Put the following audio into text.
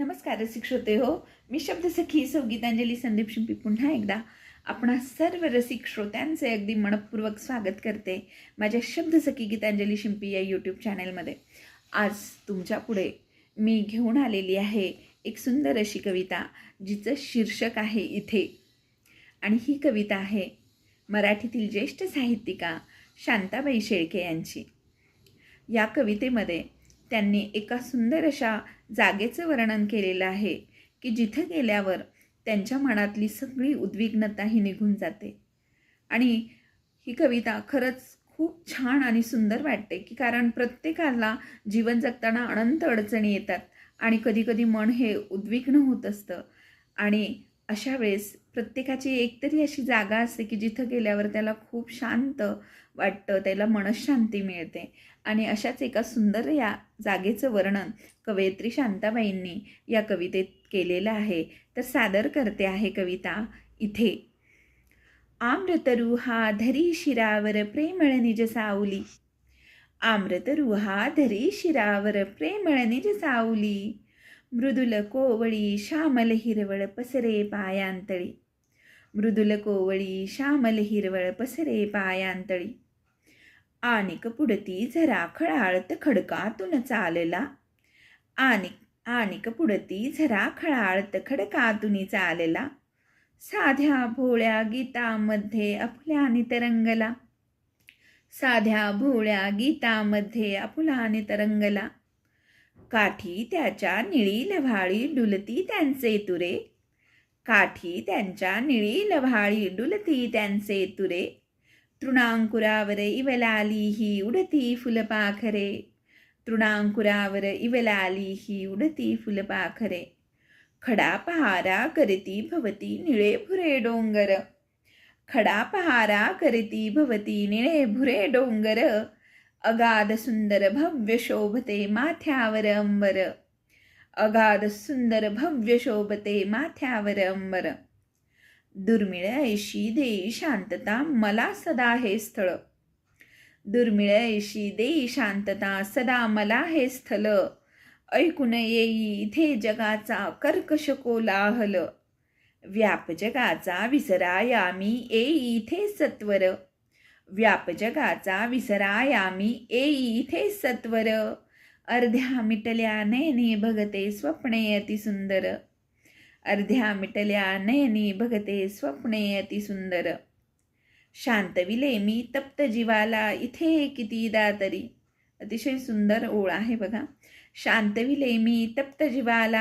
नमस्कार रसिक श्रोते हो. मी शब्दसखी सौ गीतांजली संदीप शिंपी पुन्हा एकदा आपणा सर्व रसिक श्रोत्यांचे अगदी मनपूर्वक स्वागत करते माझ्या शब्दसखी गीतांजली शिंपी या यूट्यूब चॅनलमध्ये आज तुमच्यापुढे मी घेऊन आलेली आहे एक सुंदर अशी कविता जिचं शीर्षक आहे इथे. आणि ही कविता आहे मराठीतील ज्येष्ठ साहित्यिका शांताबाई शेळके यांची. या कवितेमध्ये त्यांनी एका सुंदर अशा जागेचं वर्णन केलेलं आहे की जिथे गेल्यावर त्यांच्या मनातली सगळी उद्विग्नता ही निघून जाते. आणि ही कविता खरंच खूप छान आणि सुंदर वाटते की कारण प्रत्येकाला जीवन जगताना अनंत अडचणी येतात आणि कधीकधी मन हे उद्विग्न होत असतं. आणि अशा वेळेस प्रत्येकाची एकतरी अशी जागा असते की जिथं गेल्यावर त्याला खूप शांत वाटतं त्याला मनशांती मिळते. आणि अशाच एका सुंदर या जागेचं वर्णन कवयित्री शांताबाईंनी या कवितेत केलेलं आहे. तर सादर करते आहे कविता इथे. आम्रतरुहा धरी शिरावर प्रेमळ निज सावली. आम्रतरुहा धरी शिरावर प्रेमळ निज सावली. मृदुल कोवळी श्यामल हिरवळ पसरे पायांतळी मृदुल कोवळी श्यामल हिरवळ पसरे पायांतळी आनिक पुडती झरा खळाळत खडकातून चालला आनिक आनिक पुडती झरा खळाळत खडकातून चालला साध्या भोळ्या गीतामध्ये आपुलाने तरंगला साध्या भोळ्या गीतामध्ये आपुलाने तरंगला काठी त्याच्या निळी लव्हाळी डुलती त्यांचे तुरे. काठी त्यांच्या निळी लव्हाळी डुलती त्यांचे तुरे. तृणांकुरावर इवलाली ही उडती फुलपाखरे. तृणांकुरावर इवलाली ही उडती फुलपाखरे. खडा पहारा करती भवती निळे भुरे डोंगर. खडा पहारा करती भवती निळे भुरे डोंगर. अगाध सुंदर भव्य शोभते माथ्यावर अंबर अगाध सुंदर भव्य शोभते माथ्यावर अंबर दुर्मिळ ऐशी देई शांतता मला सदा हे स्थळ। दुर्मिळ ऐशी देई शांतता सदा मला हे स्थल। ऐकून येई इथे जगाचा कर्कश कोलाहल। व्याप जगाचा विसरायामी येई इथे सत्वर। व्याप जगाचा विसरायामी येई इथे सत्वर. अर्ध्या मिटल्या नयनी भगते स्वप्ने अति सुंदर. अर्ध्या मिटल्या नयनी भगते स्वप्ने अति सुंदर. शांतविले मी तप्त जीवाला इथे कितीदा तरी अतिशय सुंदर ओळ आहे बघा. शांतविले मी तप्त जीवाला